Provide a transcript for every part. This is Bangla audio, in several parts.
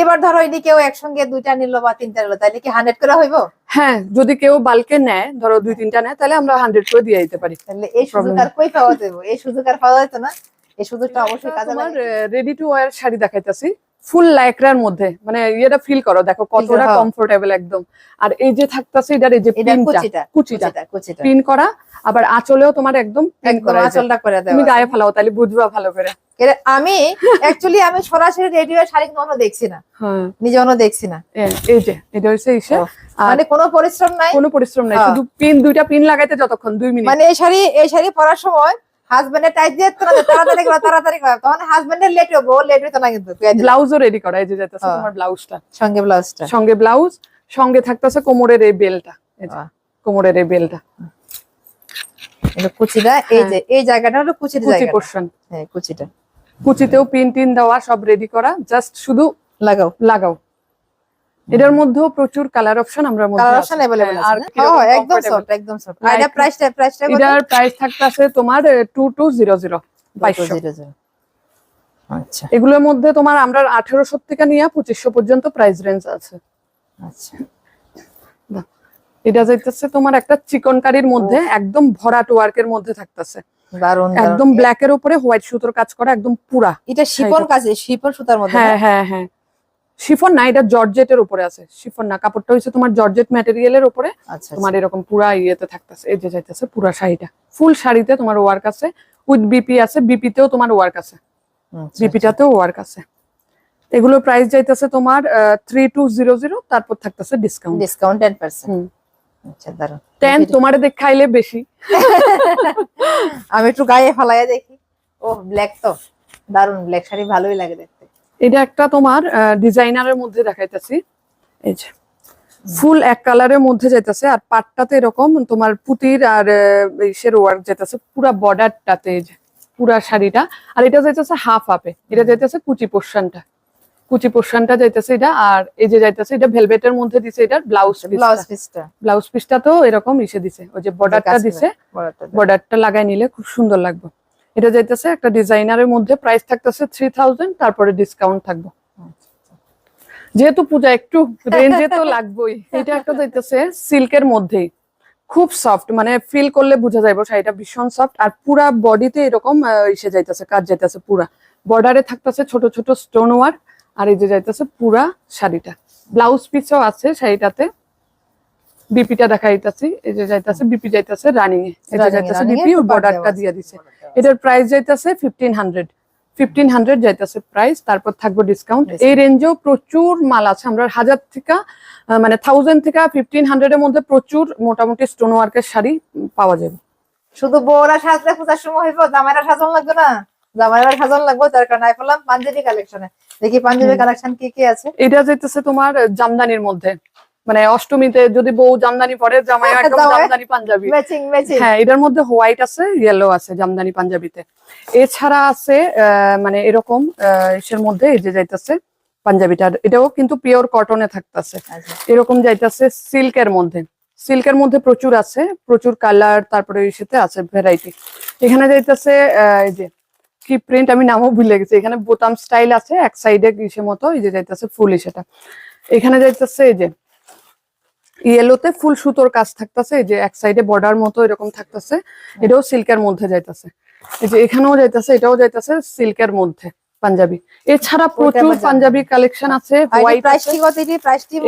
এবার ধরো এদি কেউ একসঙ্গে দুইটা নিল বা তিনটা নিল তাহলে কি হান্ড্রেড করে হইব? হ্যাঁ যদি কেউ বালকে নেয় ধরো দুই তিনটা নেয় তাহলে আমরা হান্ড্রেড করে দিয়ে দিতে পারি। তাহলে এই সুযোগ আর কই পাওয়া যাবে? এই সুযোগ আর পাওয়া যেত না। এই সুযোগটা অবশ্যই কাজে লাগে। রেডি টু ওয়ার শাড়ি দেখাইতেছি। ফুল লাইক্রার মধ্যে মানে ইয়েটা ফিল করো দেখো কতটা হ্যাঁ। কমফোর্টেবল একদম। আর এই যে থাকতেছে এটার এই যে পিনটা কুচিটা পিন করা আবার আঁচলেও তোমার একদম একদম করা আঁচলটা করে দাও তুমি গায়ে ফেলাও তাহলে বুঝবা ভালো করে। আমি অ্যাকচুয়ালি আমি সরাসরি রেডিও শাড়ি কখনো দেখছি না। হ্যাঁ। নিজে কোনো দেখছি না। এই যে এটা হচ্ছে ইসে মানে কোনো পরিশ্রম নাই। কোনো পরিশ্রম নাই হ্যাঁ। শুধু পিন দুইটা পিন লাগাইতে যতক্ষণ দুই মিনিট মানে এই শাড়ি এই শাড়ি পরার সময় হাজবেন্ডের টাইট দিয়ে তাড়াতাড়ি করা তাড়াতাড়ি করা। তখন হাজবেন্ডের লেট হব লেট হইতো না কিন্তু ব্লাউজও রেডি করা এই যে যাইতেছে হ্যাঁ। তোমার ব্লাউজটা সঙ্গে ব্লাউজটা সঙ্গে ব্লাউজ সঙ্গে থাকতেছে কোমরের এই বেলটা কোমরের এই বেলটা কুচিটা এই যে এই জায়গাটা হলো কুচির জায়গা পোর্শন হ্যাঁ কুচিটা। কুচিতেও পিন টিন দেওয়া সব রেডি করা জাস্ট শুধু লাগাও। লাগাও। এটার মধ্যেও প্রচুর কালার অপশন আমরা মধ্যে কালার আছে। অপশন अवेलेबल হ্যাঁ, আর আছে না? কিরকম হ্যাঁ, একদম comfortable। সফট একদম সফট আর এটা Light- প্রাইসটা প্রাইসটা কত এটার প্রাইস থাকতেছে তোমার টু টু জিরো জিরো বাইশশো 200 আচ্ছা এগুলোর মধ্যে তোমার আমরা আঠেরোশো থেকে নিয়ে পঁচিশশো পর্যন্ত প্রাইস রেঞ্জ আছে আচ্ছা এটা যাইতেছে তোমার একটা চিকন কারির মধ্যে একদম ভরাট ওয়ার্কের মধ্যে থাকতেছে দারুন একদম ব্ল্যাক এর উপরে হোয়াইট সুতোর কাজ করা একদম পুরা এটা শিফন কাজে শিফন সুতার মধ্যে হ্যাঁ না? হ্যাঁ হ্যাঁ শিফন না এটা জর্জেটের উপরে আছে। শিফন না কাপড়টা হচ্ছে তোমার জর্জেট ম্যাটেরিয়ালের উপরে। আচ্ছা তোমার এরকম পুরা ইয়েতে থাকতেছে এই যে যাইতেছে পুরা শাড়িটা। ফুল শাড়িতে তোমার ওয়ার্ক আছে উইথ বিপি আছে বিপিতেও তোমার ওয়ার্ক আছে। আচ্ছা, বিপিটাতেও ওয়ার্ক আছে। এগুলোর প্রাইস যাইতেছে তোমার থ্রি টু জিরো জিরো তারপর থাকতেছে ডিসকাউন্ট ডিসকাউন্ট 10% হুম। আচ্ছা দারুণ টেন তোমারে দেখাইলে বেশি। আমি একটু গায়ে ফালাইয়া দেখি। ও ব্ল্যাক তো। দারুণ ব্ল্যাক শাড়ি ভালোই লাগে দেখতে। এটা একটা তোমার ডিজাইনারের মধ্যে দেখাইতেছি। এই যে ফুল এক কালারের মধ্যে যাইতেছে আর পাটটাতে এরকম তোমার পুতির আর ইসের ওয়ার্ক যাইতেছে পুরা বর্ডারটাতে এই যে পুরা শাড়িটা। আর এটা যাইতেছে হাফ হাফে এটা যাইতেছে কুচি পোর্শনটা কুচি পোর্শনটা যাইতেছে এটা আর এই যে যাইতেছে এটা ভেলভেটের মধ্যে দিছে এটা ব্লাউজ ব্লাউজ পিসটা ব্লাউজ পিসটা তো এরকম ইসে দিছে ওই যে বর্ডারটা দিছে। বর্ডারটা লাগাই নিলে খুব সুন্দর লাগবে। এটা যাইতেছে একটা ডিজাইনারের মধ্যে প্রাইস থাকতেছে থ্রি থাউজেন্ড তারপরে ডিসকাউন্ট থাকবে। যেহেতু পূজা একটু রেঞ্জে তো লাগবেই এটা একটা যাইতেছে সিল্কের মধ্যেই। খুব সফট মানে ফিল করলে বোঝা যাইব শাড়িটা ভীষণ সফট আর পুরা বডিতে এরকম ইসে যাইতেছে কাজ যাইতেছে পুরা। বর্ডারে থাকতেছে ছোট ছোট স্টোন ওয়ার্ক আর এই যে যাইতেছে পুরা শাড়িটা। ব্লাউজ পিসও আছে শাড়িটাতে। বিপিটা দেখা যাইতাছি এই যে যাইতাছে বিপি যাইতাছে রানিং এ। যে যাইতাছে বিপি ও বর্ডারটা দিয়ে দিছে। এটার প্রাইস যাইতাছে ফিফটিন হান্ড্রেড ফিফটিন হান্ড্রেড যাইতাছে প্রাইস তারপর থাকবে ডিসকাউন্ট এই রেঞ্জেও প্রচুর মাল আছে। আমরা হাজার থেকে মানে থাউজেন্ড থেকে ফিফটিন হান্ড্রেড এর মধ্যে প্রচুর মোটামুটি স্টোন ওয়ার্কের শাড়ি পাওয়া যাবে। শুধু বউরা সাজলে পূজার সময় হইব জামাইরা সাজন লাগবে না? জামাইরা সাজন লাগবে তার কারণে আমি বললাম পাঞ্জাবি কালেকশনে দেখি পাঞ্জাবি কালেকশন কি কি আছে? এটা যাইতেছে তোমার জামদানির মধ্যে। মানে অষ্টমীতে যদি বউ জামদানি পরে জামাই একদম জামদানি পাঞ্জাবি। হ্যাঁ এটার মধ্যে হোয়াইট আছে ইয়েলো আছে জামদানি পাঞ্জাবিতে। এছাড়া আছে মানে এরকম ইসের মধ্যে এই যে যাইতেছে পাঞ্জাবিটা এটাও কিন্তু পিওর কটনে থাকতেছে। এরকম যাইতেছে সিল্কের মধ্যে। সিল্কের মধ্যে প্রচুর আছে প্রচুর কালার তারপরে ইসেতে আছে ভ্যারাইটি এখানে যাইতেছে এই যে কি প্রিন্ট আমি নামও ভুলে গেছি। এখানে বোতাম স্টাইল আছে এক সাইডে ইসে মতো এই যে যাইতেছে ফুল ইসেটা এখানে যাইতেছে এই যে ইয়েলোতে ফুল সুতোর কাজ থাকতেছে এই যে এক সাইডে বর্ডার মতো এরকম থাকতেছে এটাও সিল্কের মধ্যে যাইতেছে। এই যে এখানেও যাইতেছে এটাও যাইতেছে সিল্কের মধ্যে পাঞ্জাবি। এছাড়া প্রচুর পাঞ্জাবি। কালেকশন আছে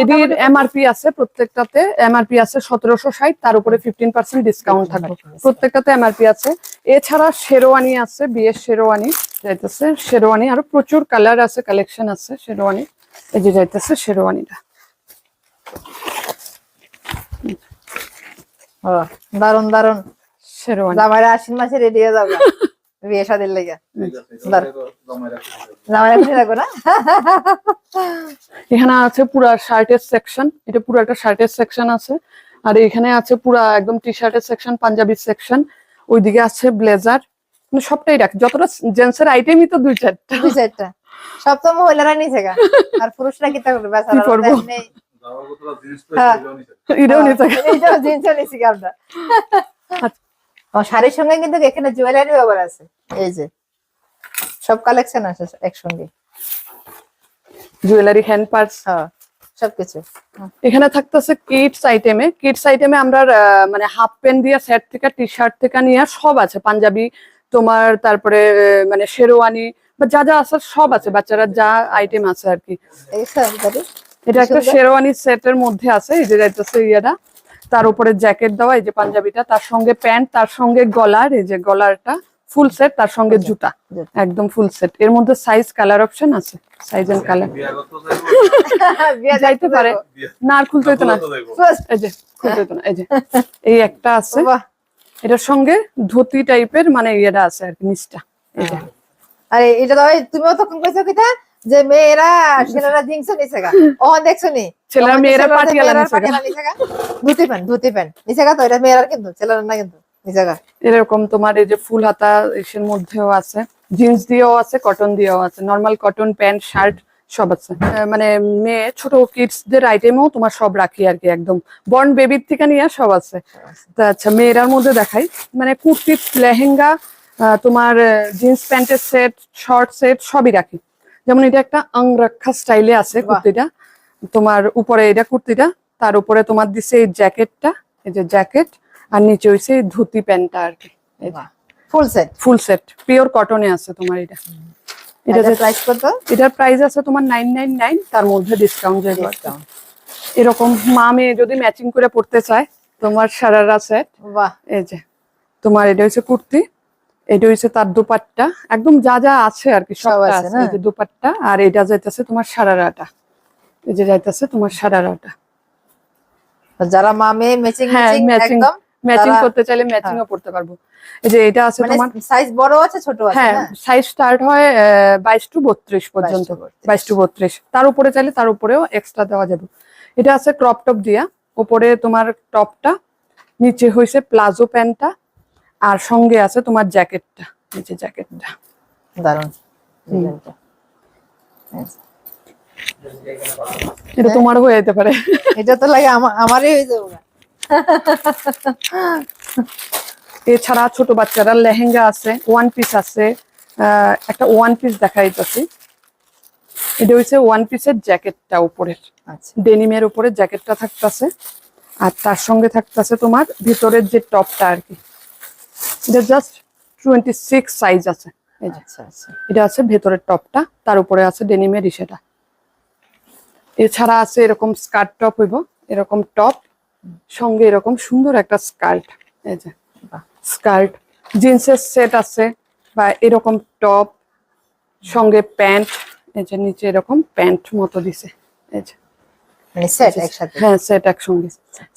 এটির এমআরপি আছে। প্রত্যেকটাতে এমআরপি আছে সতেরোশো ষাট তার উপরে ফিফটিন পার্সেন্ট ডিসকাউন্ট থাকবে প্রত্যেকটাতে এমআরপি আছে। এছাড়া শেরওয়ানি আছে বিয়ের শেরওয়ানি যাইতেছে। শেরওয়ানি আরও প্রচুর কালার আছে কালেকশন আছে শেরওয়ানি। এই যে যাইতেছে শেরওয়ানিটা। দারুণ দারুণ জামাইরা আশ্বিন মাসে রেডি হয়ে যাবে। বিয়ে শাদির লেগে। এখানে আছে পুরা শার্টের সেকশন এটা পুরো একটা শার্টের সেকশন আছে। আর এখানে আছে পুরা একদম টি শার্টের সেকশন পাঞ্জাবি সেকশন ওইদিকে আছে ব্লেজার মানে সবটাই রাখ। যতটা জেন্টসের আইটেমই তো দুই চারটা। দুই চারটা। সব তো মহিলারা নিচে আর পুরুষরা কি করবে? হ্যাঁ। ও, শাড়ির সঙ্গে কিন্তু এখানে জুয়েলারি ব্যবহার আছে। এই যে সব কালেকশন আছে একসঙ্গে। জুয়েলারি হ্যান্ড পার্স হ্যাঁ সবকিছু। এখানে থাকতেছে কিডস আইটেমে কিডস আইটেমে আমরা আহ, মানে হাফ প্যান্ট দিয়ে সেট থেকে টি শার্ট থেকে নিয়ে সব আছে। পাঞ্জাবি তোমার তারপরে মানে শেরওয়ানি বা যা যা আছে সব আছে। বাচ্চারা যা আইটেম আছে আর কি। এই সব দাদি এটা একটা। শেরওয়ানি সেটের মধ্যে আছে এই যে যাইতেছে ইয়েটা। তার উপরে জ্যাকেট দেওয়া এই যে পাঞ্জাবিটা তার সঙ্গে প্যান্ট তার সঙ্গে গলার এই যে গলারটা ফুল সেট তার সঙ্গে জুতা জুতা। একদম ফুল সেট। এর মধ্যে সাইজ কালার অপশন আছে সাইজ এন্ড কালার যাইতে পারে। না আর খুলতে হইতো না। এই যে খুলতে হইতো না এই যে। এই একটা আছে। বাহ। এটার সঙ্গে ধুতি টাইপের মানে ইয়েটা আছে আর কি নিচটা। এই যে। আরে এটা তো ওই তুমিও তখন কইছো কিটা যে মেয়েরা ছেলেরা জিন্স নিছে গা ওহন দেখছ নি ছেলেরা মেয়েরা পাটিয়ালা নিছে গা। Dhoti pant dhoti pant. নিছে গা তো এটা মেয়েরা কিন্তু ছেলেরা না কিন্তু নিছে গা এরকম তোমার এই যে ফুল হাতা এসের মধ্যেও আছে জিন্স দিয়েও আছে কটন দিয়েও আছে নর্মাল কটন প্যান্ট শার্ট সব আছে। মানে মেয়ে ছোট কিডস দের আইটেমও তোমার সব রাখি আর কি একদম। বর্ন বেবির থেকে নিয়ে সব আছে। তা আচ্ছা মেয়েরার মধ্যে দেখাই মানে কুর্তি লেহেঙ্গা তোমার জিন্স প্যান্টের সেট শর্ট সেট সবই রাখি। যেমন এটা একটা আংরাক্ষা স্টাইলে আছে কুর্তিটা। তোমার উপরে এটা কুর্তিটা তার উপরে তোমার দিছে এই জ্যাকেটটা এই যে জ্যাকেট আর নিচে হইছে এই ধুতি প্যান্টটা আর কি। যে, full set full set pure কটনে আছে তোমার এটা। এটা যে- প্রাইস কত? এটার প্রাইস আছে তোমার নাইন নাইন নাইন তার মধ্যে ডিসকাউন্ট যেগুলো আছে। এরকম মা মেয়ে যদি ম্যাচিং করে পড়তে চায় তোমার সারারা সেট বাহ। এই যে তোমার এটা হচ্ছে কুর্তি। এটা হচ্ছে তার দুপাট্টা। একদম যা যা আছে আর কি সব আছে আছে। না? যে দুপাট্টা আর এটা যাইতেছে তোমার সারারাটা। এই যে যাইতেছে তোমার সারারাটা। যারা মা মেয়ে ম্যাচিং হ্যাঁ ম্যাচিং ম্যাচিং একদম ম্যাচিং তারা- করতে চাইলে ম্যাচিংও করতে পারব। এই যে এটা আছে মানে তোমার সাইজ বড় আছে ছোট আছে হ্যাঁ সাইজ স্টার্ট হয় বাইশ টু বত্রিশ পর্যন্ত। 22 32 বাইশ টু বত্রিশ। তার উপরে চাইলে তার উপরেও এক্সট্রা দেওয়া যাবে। এটা আছে ক্রপ টপ দিয়া। উপরে তোমার টপটা নিচে হয়েছে প্লাজো প্যান্টটা। আর সঙ্গে আছে তোমার জ্যাকেটটা নিচে জ্যাকেটটা। দারুণ এটা তোমার হয়ে যেতে পারে। এটা তো লাগে আমারই হয়ে যাবে। এছাড়া ছোট বাচ্চারা লেহেঙ্গা আছে ওয়ান পিস আছে একটা ওয়ান পিস দেখা যাইতেছি এটা হচ্ছে ওয়ান পিসের জ্যাকেটটা উপরের। আচ্ছা। ডেনিমের উপরে জ্যাকেটটা থাকতেছে। আর তার সঙ্গে থাকতেছে তোমার ভিতরের যে টপটা আর কি। এটা জাস্ট টোয়েন্টি সিক্স সাইজ আছে। আচ্ছা আচ্ছা। এটা আছে ভেতরের টপটা তার উপরে আছে ডেনিমের ইসেটা। এছাড়া আছে এরকম স্কার্ট টপ হইব এরকম টপ সঙ্গে এরকম সুন্দর একটা স্কার্ট এই যে। স্কার্ট জিন্সের সেট আছে বা এরকম টপ সঙ্গে প্যান্ট এই যে নিচে এরকম প্যান্ট মতো দিছে। এই যে। মানে সেট একসাথে। হ্যাঁ সেট একসঙ্গে।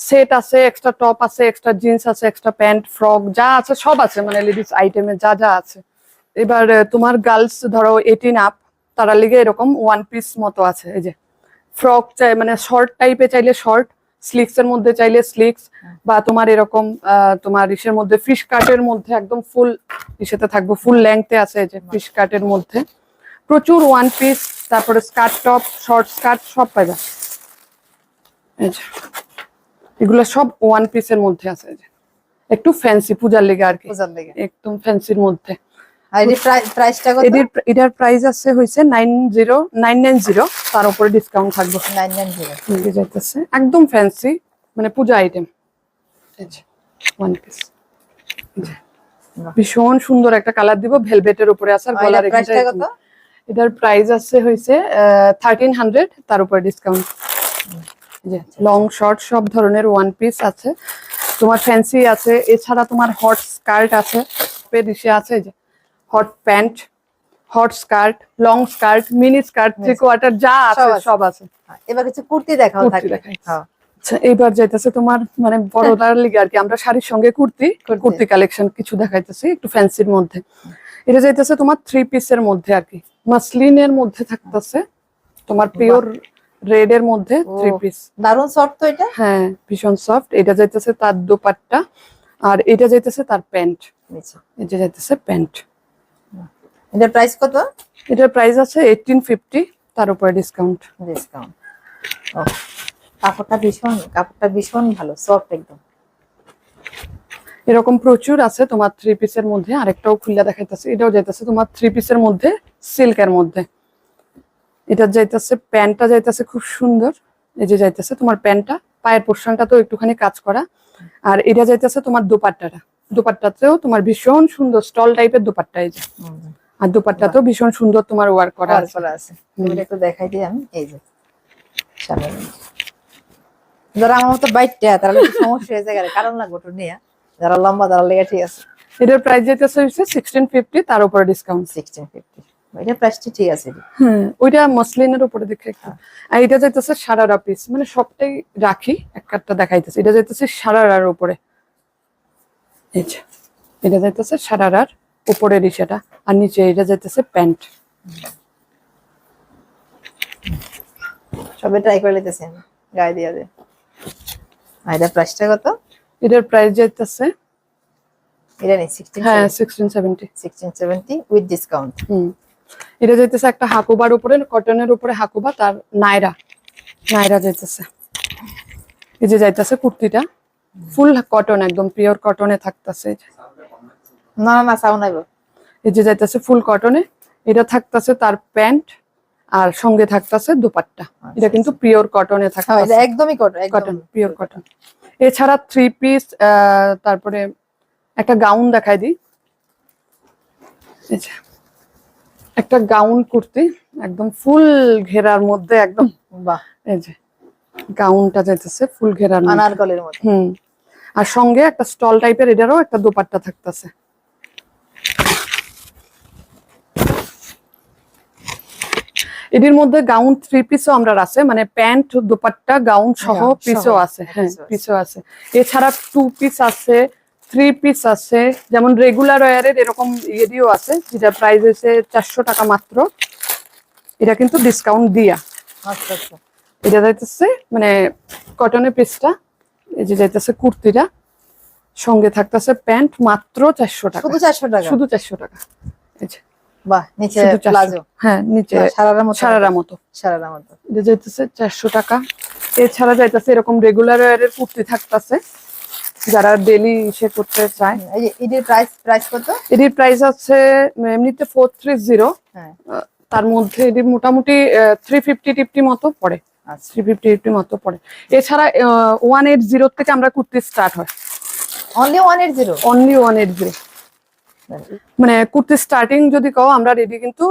সেট আছে এক্সট্রা টপ আছে এক্সট্রা জিন্স আছে এক্সট্রা প্যান্ট ফ্রক যা আছে সব আছে মানে লেডিস আইটেমে যা যা আছে। এবার তোমার গার্লস ধরো এইটিন আপ তারা লিগে এরকম ওয়ান পিস মতো আছে এই যে। ফ্রক চাই মানে শর্ট টাইপে চাইলে শর্ট স্লিক্স এর মধ্যে চাইলে স্লিক্স বা তোমার এরকম তোমার ইসের মধ্যে ফিশ কাটের মধ্যে একদম ফুল ইসেতে থাকবে ফুল লেংথে আছে এই যে ফিশ কাটের মধ্যে। প্রচুর ওয়ান পিস তারপরে স্কার্ট টপ শর্ট স্কার্ট সব যে এগুলো সব ওয়ান পিসের মধ্যে আছে একটু ফ্যান্সি পূজার লেগে আর কি। পূজার লেগে। একদম ফ্যান্সির মধ্যে। এটার প্রাইস আছে হয়েছে nine zero nine nine zero তার উপরে ডিসকাউন্ট থাকবে। নাইন নাইন জিরো যাইতেছে। একদম ফ্যান্সি মানে পূজা আইটেম ওয়ান পিস ভীষণ সুন্দর একটা কালার দিব। ভেলভেটের উপরে আর গলার এটার প্রাইস আছে হয়েছে থার্টিন হান্ড্রেড তার উপরে ডিসকাউন্ট লং শর্ট সব ধরনের ওয়ান পিস আছে। তোমার ফ্যান্সি আছে এছাড়া তোমার হট স্কার্ট আছে আছে যে hot pant hot skirt long skirt mini skirt three quarter যা আছে সব আছে। হ্যাঁ, এবার কিছু কুর্তি দেখাও। হ্যাঁ। আচ্ছা এইবার যাইতেছে তোমার মানে বড়দার লিগে আর কি আমরা শাড়ির সঙ্গে কুর্তি। কুর্তি। কালেকশন কিছু দেখাইতেছি একটু ফ্যান্সির মধ্যে। এটা যাইতেছে তোমার থ্রি পিসের মধ্যে আর কি। মাসলিনের মধ্যে থাকতেছে তোমার পিওর রেড এর মধ্যে থ্রি পিস দারুণ সফট তো এটা? হ্যাঁ ভীষণ সফট এটা যাইতেছে তার দোপাট্টা আর এটা যাইতেছে তার প্যান্ট। এটা যাইতেছে প্যান্ট। এটার প্রাইস কত? এটার প্রাইস আছে এইটিন ফিফটি তার উপরে ডিসকাউন্ট ডিসকাউন্ট কাপড়টা ভীষণ কাপড়টা ভীষণ ভালো সফট একদম। এরকম প্রচুর আছে তোমার থ্রি পিসের মধ্যে। আরেকটাও খুলে দেখাইতেছে। এটাও যাইতেছে তোমার থ্রি পিসের মধ্যে সিল্কের মধ্যে। এটা যাইতেছে প্যান্টটা যাইতেছে খুব সুন্দর। এই যে যাইতেছে তোমার প্যান্টটা পায়ের পোর্শনটা তো একটুখানি কাজ করা। আর এটা যাইতেছে তোমার দোপাট্টাটা। দোপাট্টাতেও তোমার ভীষণ সুন্দর স্টল টাইপের দোপাট্টা এই যে। আর দোপাট্টাতেও ভীষণ সুন্দর তোমার ওয়ার্ক করা আছে। একটু দেখাই দিই আমি। এই যে যারা আমার মতো বাইকটা তারা সমস্যা হয়ে যায় কারণ লাগবে ওটা নিয়ে। যারা লম্বা তারা লেগে ঠিক আছে। এটার প্রাইস যাইতেছে হচ্ছে সিক্সটিন ফিফটি তার উপরে ডিসকাউন্ট সিক্সটিন ফিফটি এটা প্রাইসটা ঠিক আছে। হ্যাঁ ওইটা মসলিনের উপরে দেখে একটু। আর এটা যাইতেছে সারারা পিস মানে সবটাই রাখি এক দেখাইতেছে। এটা যাইতেছে সারারার উপরে। এটা যাইতেছে সারারার উপরের ইসেটা আর নিচে এটা যাইতেছে প্যান্ট। সবে ট্রাই করে নিতেছি গায়ে দিয়ে দে আর এটা প্রাইসটা কত? এটার প্রাইস যাইতেছে এটা নেই সিক্সটিন হ্যাঁ sixteen seventy sixteen seventy with discount hmm. এটা যাইতেছে একটা হাকুবার উপরে কটনের উপরে হাকুবা তার নাইরা নাইরা যাইতেছে। এই যে যাইতেছে কুর্তিটা ফুল কটন একদম পিওর কটনে থাকতেছে। না না এই যে যাইতেছে ফুল কটনে এটা থাকতেছে তার প্যান্ট আর সঙ্গে থাকতেছে দুপাট্টা। এটা কিন্তু পিওর কটনে আচ্ছা, থাকতেছে। একদমই কটন পিওর কটন এছাড়া থ্রি পিস তারপরে একটা গাউন দেখাই দিই। যে, একটা গাউন কুর্তি একদম ফুল ঘেরার মধ্যে একদম বাহ এই যে গাউনটা যাইতেছে ফুল ঘেরার মধ্যে। হুম আর সঙ্গে একটা স্টল টাইপের এটারও একটা দোপাট্টা থাকতেছে। এটির মধ্যে গাউন থ্রি পিসও আমরা আছে মানে প্যান্ট দোপাট্টা গাউন সহ পিসও আছে হ্যাঁ পিসও আছে। এছাড়া টু পিস আছে থ্রি পিস আছে। যেমন রেগুলার ওয়ারের এরকম ইয়েরিও আছে যেটা প্রাইস হয়েছে চারশো টাকা মাত্র। এটা কিন্তু ডিসকাউন্ট দিয়া। আচ্ছা আচ্ছা। এটা যাইতেছে মানে কটনের পিসটা এই যে যাইতেছে কুর্তিটা সঙ্গে থাকতেছে প্যান্ট মাত্র চারশো টাকা। শুধু চারশো টাকা? শুধু চারশো টাকা। এই যে, বাহ নিচে প্লাজো? হ্যাঁ নিচে সারারা মতো? সারারা মতো। সারারা মতো। এটা যাইতেছে চারশো টাকা। এছাড়া যাইতেছে এরকম রেগুলার এর কুর্তি থাকতেছে। যারা ডেলি সে করতে চায়। এটির প্রাইস প্রাইস কত? এটির প্রাইস আছে এমনিতে ফোর থ্রি জিরো তার মধ্যে এটি মোটামুটি থ্রি ফিফটি টিফটি মতো পড়ে। থ্রি ফিফটি এইটটি মতো পড়ে। এছাড়া ওয়ান এইট জিরো থেকে আমরা কুর্তি স্টার্ট হয়। Only one eight zero only one eight zero মানে কুর্তি স্টার্টিং যদি কও আমরা রেডি কিন্তু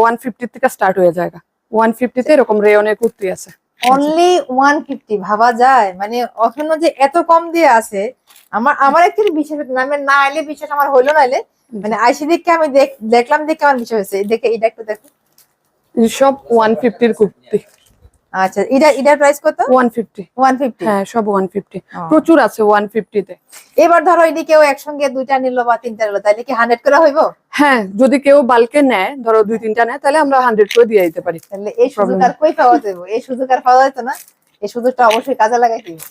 ওয়ান ফিফটি থেকে স্টার্ট হয়ে যায় ওয়ান ফিফটিতে এরকম রেয়নের কুর্তি আছে। অনলি ওয়ান ফিফটি ভাবা যায়? মানে অখন্য যে এত কম দিয়ে আছে আমার আমার একচুয়ালি বিশ্বাস নামে না। আইলে বিশ্বাস আমার হলো না আইলে মানে আইসি দেখে আমি দেখ- দেখলাম দেখে আমার বিষয় হয়েছে। দেখে এটা একটু দেখো। সব ওয়ান ফিফটির কুর্তি। আচ্ছা এটা এটার প্রাইস কত? ওয়ান ফিফটি ওয়ান ফিফটি হ্যাঁ সব ওয়ান ফিফটি ও। প্রচুর আছে ওয়ান ফিফটিতে এবার ধরো এটি কেউ একসঙ্গে দুইটা নিল বা তিনটা নিল তাহলে কি হান্ড্রেড করে হইব? হ্যাঁ যদি কেউ বালকে নেয় ধরো দুই তিনটা নেয় তাহলে আমরা হান্ড্রেড করে দিয়ে দিতে পারি। তাহলে এই সুযোগ আর কই পাওয়া যাবে? এই সুযোগ আর পাওয়া যেত না। এই সুযোগটা অবশ্যই কাজে লাগাই দিবে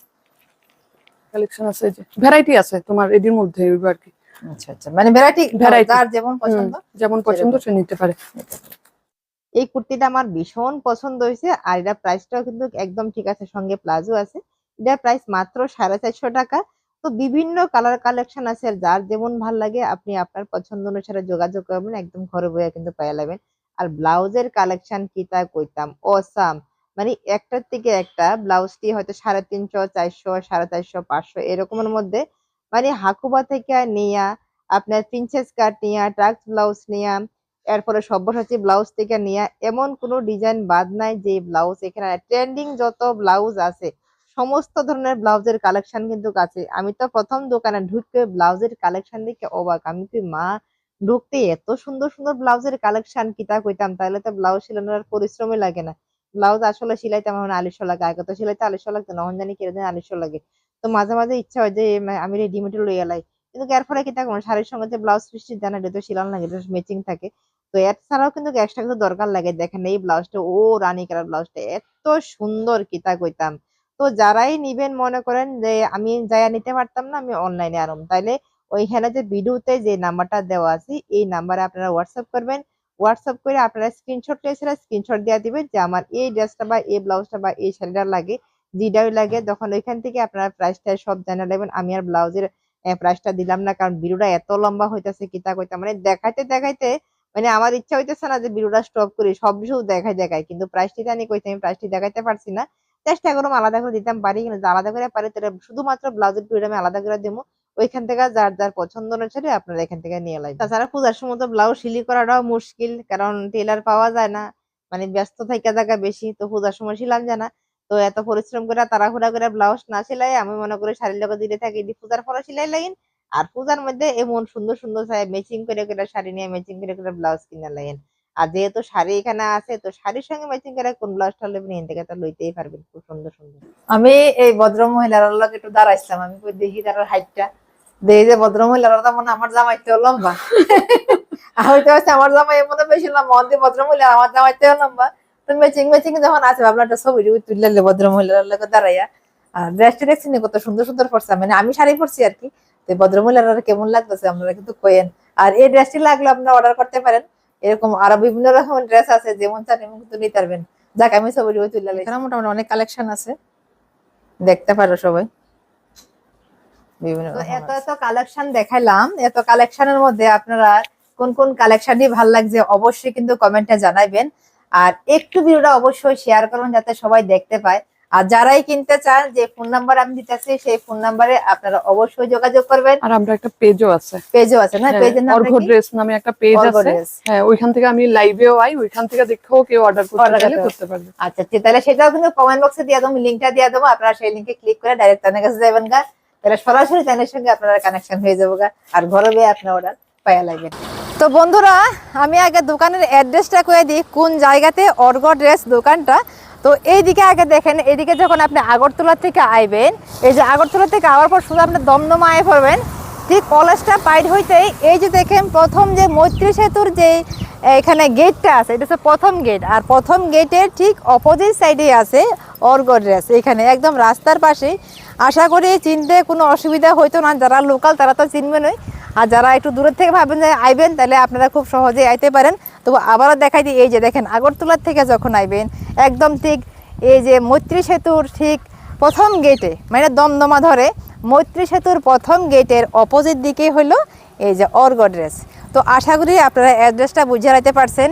কালেকশন আছে যে। ভ্যারাইটি আছে তোমার এটির মধ্যে আর কি। আচ্ছা আচ্ছা। মানে ভ্যারাইটি. যার যেমন পছন্দ যেমন পছন্দ সে নিতে পারে। এই কুর্তিটা আমার ভীষণ পছন্দ হয়েছে, আর এটা প্রাইসটাও কিন্তু একদম ঠিক আছে, সঙ্গে প্লাজো আছে। এটা প্রাইস মাত্র সাড়ে চারশো টাকা। তো বিভিন্ন কালার কালেকশন আছে যার যেমন ভালো লাগে, আপনি আপনার পছন্দ অনুসারে যোগাযোগ করবেন, একদম ঘরে বইয়া কিন্তু পেয়ে যাবেন। আর ব্লাউজের কালেকশন কি তা কইতাম অসাম মানে একটার থেকে একটা ব্লাউজটি হয়তো সাড়ে তিনশো, চারশো, সাড়ে চারশো, পাঁচশো, এরকমের মধ্যে। মানে হাকুবা থেকে নিয়া, আপনার প্রিন্সেস কাট নিয়া ট্রাক্স ব্লাউজ নিয়া এরপরে সব্যসাচী ব্লাউজ থেকে নিয়ে এমন কোনো ডিজাইন বাদ নাই যে ব্লাউজ এখানে ট্রেন্ডিং যত ব্লাউজ আছে, সমস্ত ধরনের ব্লাউজের কালেকশন কিন্তু আছে। আমি তো প্রথম দোকানে ঢুকে ব্লাউজের কালেকশন দেখে অবাক। আমি কি মা, ঢুকতে এত সুন্দর সুন্দর ব্লাউজের কালেকশন কিতা কইতাম? তাহলে তো ব্লাউজ সিলানোর পরিশ্রমই লাগে না। ব্লাউজ আসলে সিলাইতে আমার আলিশ লাগে, আগে তো সিলাইতে আলিশ লাগতো না, এখন জানি কীরকম আলিশ লাগে। তো মাঝে মাঝে ইচ্ছা হয় যে আমি রেডিমেড লই লাই। কিন্তু এর ফলে কিতা কোনো শাড়ির সঙ্গে যে ব্লাউজ সৃষ্টি জানা এটা সিলান লাগে ম্যাচিং থাকে। তো ছাড়াও কিন্তু এক্সট্রা কিছু দরকার লাগে। দেখেন এই ব্লাউজটা, ও রানী কালার ব্লাউজটা, এত সুন্দর কিতা কইতাম। তো যারাই নিবেন মনে করেন যে, আমি যাইয়া নিতে পারতাম না, আমি অনলাইনে আরম। তাইলে ওইখানে যে ভিডিওতে যে নাম্বারটা দেওয়া আছে, এই নাম্বারে আপনারা হোয়াটসঅ্যাপ করবেন। হোয়াটসঅ্যাপ করে আপনারা স্ক্রিনশট এছাড়া স্ক্রিনশট দিয়ে দিবেন যে, আমার এই ড্রেসটা বা এই ব্লাউজটা বা এই শাড়িটা লাগে, যেটাই লাগে তখন ওইখান থেকে আপনারা প্রাইসটা সব জানা নেবেন আমি আর ব্লাউজের প্রাইসটা দিলাম না, কারণ ভিডিওটা এত লম্বা হইতাছে কিতা কইতাম। মানে দেখাইতে দেখাইতে মানে আমার ইচ্ছা হইতেছে না যে ভিডিওটা স্টপ করি, সব কিছু দেখাই দেখাই কিন্তু প্রাইসটি জানি কইতে আমি প্রাইসটি দেখাইতে পারছি না। চেষ্টা করলাম আলাদা করে দিতাম পারি কিন্তু আলাদা করে পারি, তাহলে শুধুমাত্র ব্লাউজের ভিডিও আমি আলাদা করে দেবো ওইখান থেকে যার যার পছন্দ অনুসারে আপনারা এখান থেকে নিয়ে লাগবে তাছাড়া পূজার সময় তো ব্লাউজ সিলি করাটাও মুশকিল, কারণ টেলার পাওয়া যায় না। মানে ব্যস্ত থাকা জায়গা বেশি, তো পূজার সময় সিলাম যায় না। তো এত পরিশ্রম করে তাড়াহুড়া করে ব্লাউজ না সেলাই, আমি মনে করি শাড়ির লোক দিলে থাকি পূজার পরে সেলাই লাগিন আর পূজার মধ্যে এমন সুন্দর সুন্দর ম্যাচিং করে করে শাড়ি নিয়ে ম্যাচিং করে করে ব্লাউজ কিনে লাগেন আর যেহেতু শাড়ি এখানে আছে, তো শাড়ির সঙ্গে ম্যাচিং করে কোন ব্লাউজটা নেবেন এখান থেকে তো লইতেই পারবেন, খুব সুন্দর সুন্দর। আমি এই ভদ্র মহিলার লগে একটু দাঁড়াইছিলাম, আমি দেখি তার হাইটটা দেখি যে ভদ্র মহিলার তো মনে আমার জামাইতে লম্বা। আমি তো ভাবছি আমার জামাই মনে বেশি লম্বা অন্তি ভদ্র মহিলা আমার জামাইতে লম্বা। তো ম্যাচিং ম্যাচিং যখন আছে, ভাবলাম একটা ছবি তুললে ভদ্র মহিলার লগে দাঁড়াইয়া। আর ড্রেসটা দেখছি কত সুন্দর সুন্দর পড়ছে মানে আমি শাড়ি পরছি আর কি। তো কেমন লাগতেছে? আপনারা কিন্তু কইেন আর এই ড্রেসটি লাগলে আপনারা অর্ডার করতে পারেন। এরকম আরও বিভিন্ন রকমের ড্রেস আছে যেমন চান এমন কিন্তু নিতে পারবেন। যাক আমি ছবি টবি এখানে মোটামুটি অনেক কালেকশন আছে। দেখতে পারো সবাই। বিভিন্ন এত এত কালেকশন দেখাইলাম। এত কালেকশনের মধ্যে আপনারা কোন কোন কালেকশনই ভালো লাগছে অবশ্যই কিন্তু কমেন্টে জানাবেন আর একটু ভিডিওটা অবশ্যই শেয়ার করুন যাতে সবাই দেখতে পায়। আর যারাই কিনতে চান যে ফোন নাম্বার আমি দিতেছি সেই ফোন নাম্বারে আপনারা অবশ্যই যোগাযোগ করবেন। আর আমরা একটা পেজও আছে। পেজও আছে না? পেজের নাম অর্ঘ ড্রেস নামে একটা পেজ আছে। হ্যাঁ ওইখান থেকে আমি লাইভেও আই ওইখান থেকে দেখেও কেউ অর্ডার করতে চাইলে করতে পারবে। আচ্ছা তাহলে সেটাও কিন্তু কমেন্ট বক্সে দিয়ে দেবো লিঙ্কটা দিয়ে দেবো আপনারা সেই লিঙ্কে ক্লিক করে ডাইরেক্ট তাদের কাছে যাবেন গা। তাহলে সরাসরি তাদের সঙ্গে আপনারা কানেকশন হয়ে যাব গা। আর ঘরে গিয়ে আপনার অর্ডার পাইয়া লাগবে। তো বন্ধুরা আমি আগে দোকানের অ্যাড্রেসটা কয়ে দিই কোন জায়গাতে অর্গ ড্রেস দোকানটা তো এইদিকে আগে দেখেন, এইদিকে যখন আপনি আগরতলা থেকে আইবেন, এই যে আগরতলা থেকে আওয়ার পর শুধু আপনি দমদমা আয় পড়বেন, ঠিক কলেজটা পাইড হইতেই এই যে দেখেন প্রথম যে মৈত্রী সেতুর যে এখানে গেটটা আছে, এটা হচ্ছে প্রথম গেট। আর প্রথম গেটের ঠিক অপোজিট সাইডে আছে অর্গ ড্রেস এখানে একদম রাস্তার পাশে আশা করি চিনতে কোনো অসুবিধা হইতো না, যারা লোকাল তারা তো চিনবেনই। আর যারা একটু দূরের থেকে ভাবেন যে আইবেন, তাহলে আপনারা খুব সহজে আইতে পারেন। তবু আবারও দেখাই দিই, এই যে দেখেন, আগরতলার থেকে যখন আইবেন, একদম ঠিক এই যে মৈত্রী সেতুর ঠিক প্রথম গেটে মানে দমদমা ধরে, মৈত্রী সেতুর প্রথম গেটের অপোজিট দিকে হলো এই যে অর্গ ড্রেস তো আশা করি আপনারা অ্যাড্রেসটা বুঝে রাখতে পারছেন।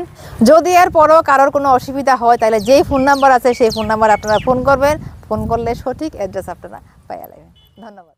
যদি আর পরেও কারোর কোনো অসুবিধা হয়, তাহলে যেই ফোন নাম্বার আছে, সেই ফোন নাম্বার আপনারা ফোন করবেন। ফোন করলে সঠিক অ্যাড্রেস আপনারা পাইয়া লাগবেন ধন্যবাদ।